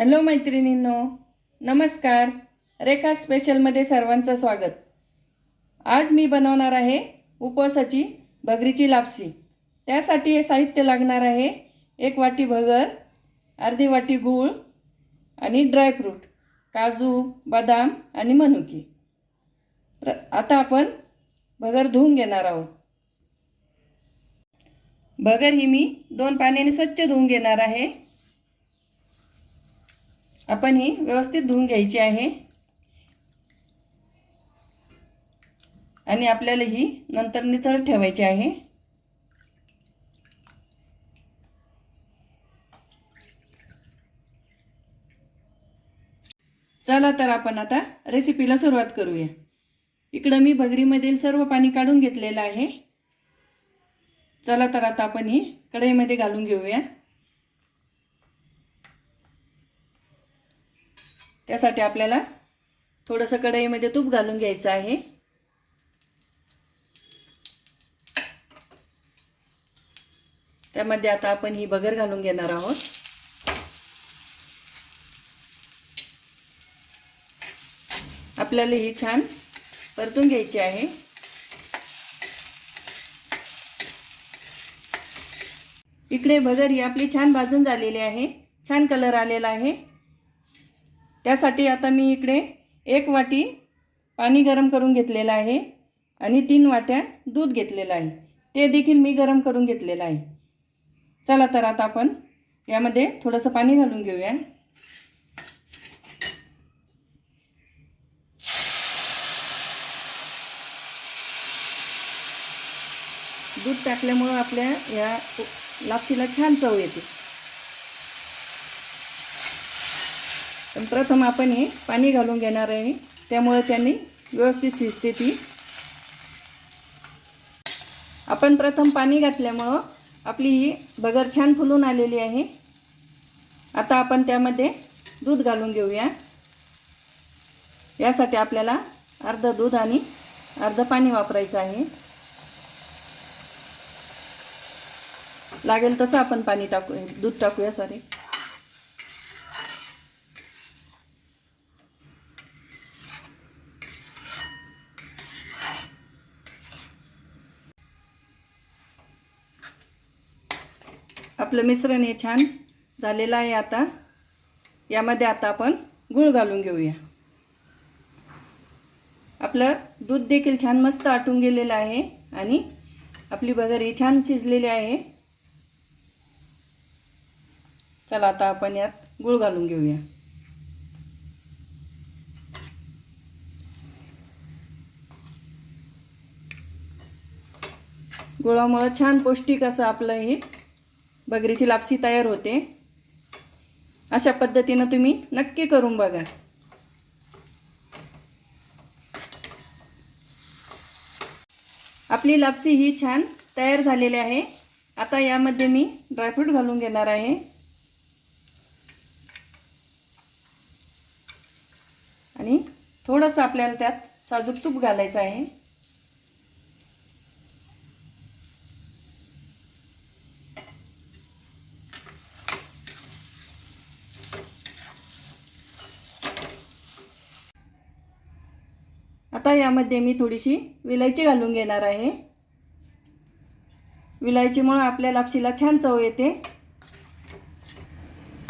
Hello मैत्रिणींनो नमस्कार. रेखा स्पेशलमध्ये सर्वांचं स्वागत. आज मी बनवणार आहे उपवासाची भगरीची लापसी त्यासाठी साहित्य लागणार आहे एक वाटी भगर अर्धी वाटी गूळ आणि ड्रायफ्रूट काजू बदाम आणि मनुकी. प्र आता आपण भगर धुवून घेणार आहोत. भगर ही मी दोन पाण्याने स्वच्छ धुवून घेणार आहे. आपण ही व्यवस्थित धुवून घ्यायची आहे. आणि आपल्याला ही नंतर निथर ठेवायची आहे. चला तर आपण आता रेसिपीला सुरुवात करूया. इकडं मी भगरीमधील सर्व पाणी काढून घेतलेलं आहे. चला तर आता आपण ही कढईमध्ये घालून घेऊया. त्यासाठी आपल्याला थोडंसं कढईमध्ये तूप घालून घ्यायचं आहे. त्यामध्ये आता आपण ही बगर घालून घेणार आहोत. आपल्याला ही छान परतून घ्यायची आहे. इकडे भगर ही आपली छान भाजून झालेली आहे. छान कलर आलेला आहे. त्यासाठी आता मी इकडे एक वाटी पाणी गरम करून घेतलेलं आहे आणि तीन वाट्या दूध घेतलेलं आहे. ते देखील मी गरम करून घेतलेलं आहे. चला तर आता आपण यामध्ये थोडंसं पाणी घालून घेऊया. दूध टाकल्यामुळं आपल्या या लापशीला छान चव येते. पण प्रथम आपण हे पाणी घालून घेणार आहे त्यामुळे त्यांनी व्यवस्थित शिजते ती. आपण प्रथम पाणी घातल्यामुळं आपली ही बगर छान फुलून आलेली आहे. आता आपण त्यामध्ये दूध घालून घेऊया. यासाठी आपल्याला अर्ध दूध आणि अर्ध पाणी वापरायचं आहे. लागेल तसं आपण पाणी टाकू दूध टाकूया सॉरी आपलं मिश्रण हे छान झालेलं आहे आता. यामध्ये आता आपण गूळ घालून घेऊया. आपलं दूध देखील छान मस्त आटून गेलेलं आहे आणि आपली बगर ही छान शिजलेली आहे. चला आता आपण यात गूळ घालून घेऊया. गुळामुळं छान पौष्टिक असं आपलं हे बगरीची लापसी तयार होते. अशा पद्धतीनं तुम्ही नक्की करून बघा. आपली लापसी ही छान तयार झालेली आहे. आता यामध्ये मी ड्रायफ्रूट घालून घेणार आहे. आणि थोडंसं आपल्याला त्यात साजूक तूप घालायचं आहे. आता यामध्ये मी थोडीशी विलायची घालून घेणार आहे. विलायचीमुळं आपल्या लापशीला छान चव येते.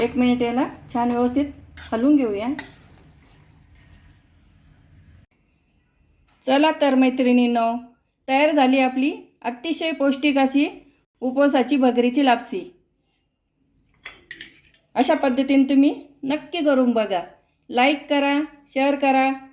एक मिनिट याला छान व्यवस्थित हलवून घेऊया. चला तर मैत्रिणींनो तयार झाली आपली अतिशय पौष्टिक अशी उपवासाची भगरीची लापसी. अशा पद्धतीने तुम्ही नक्की करून बघा. लाईक करा शेअर करा.